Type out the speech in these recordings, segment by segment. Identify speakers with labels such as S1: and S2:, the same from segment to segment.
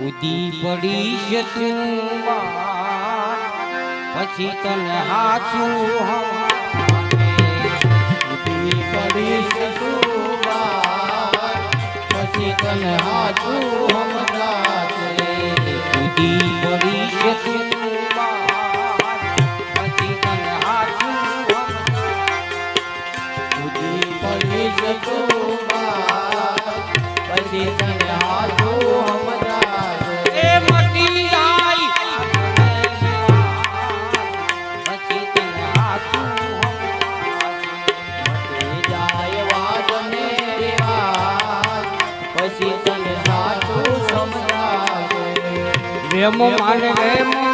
S1: ઉદી પડી છે તું પછી તને હાચું ઉદી પડી છે તું પછી તને હાચું ઉદી પડી છે ये मुँह मान गए।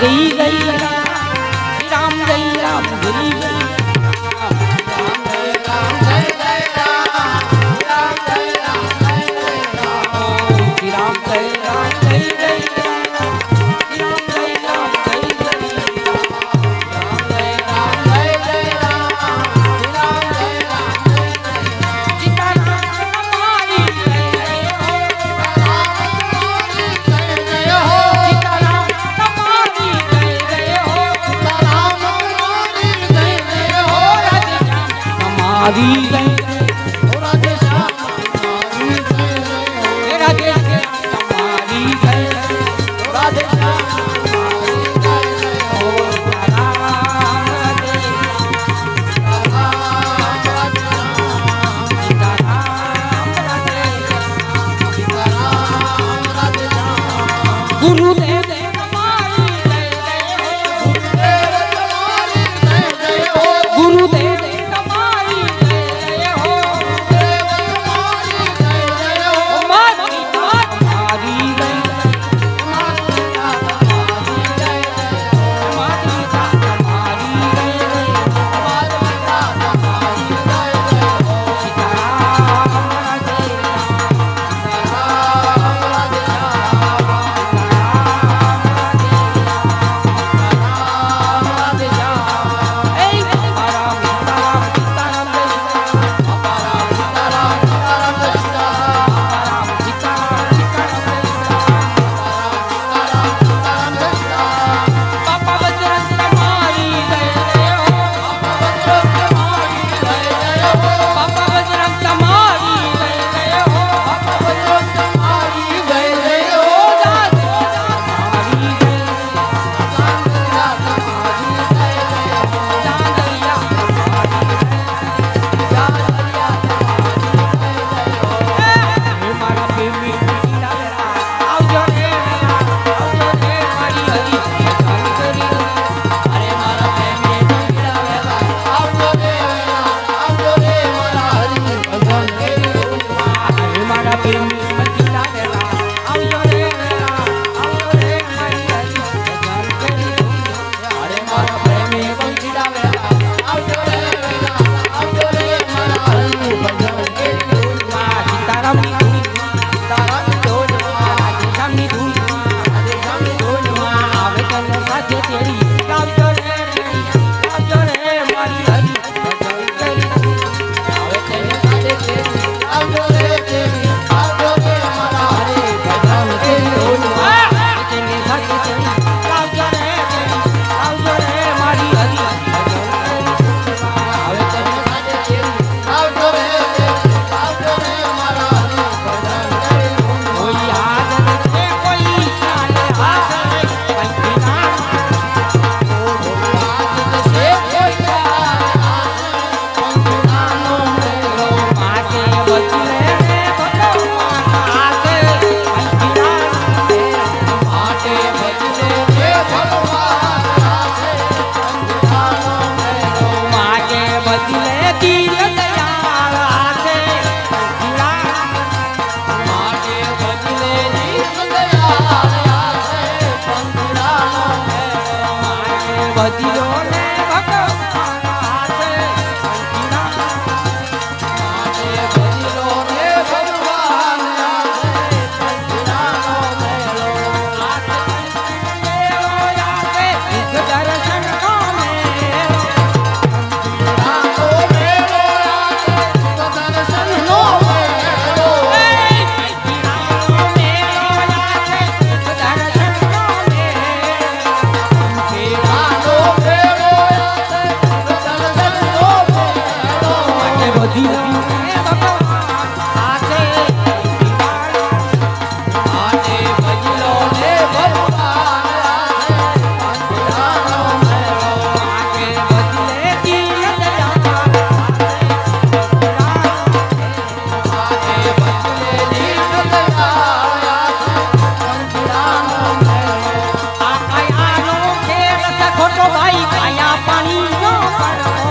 S1: 第一。મારી ગુરુદેવ ખોટો ભાઈ કાયા પાણી નો પરખોટ.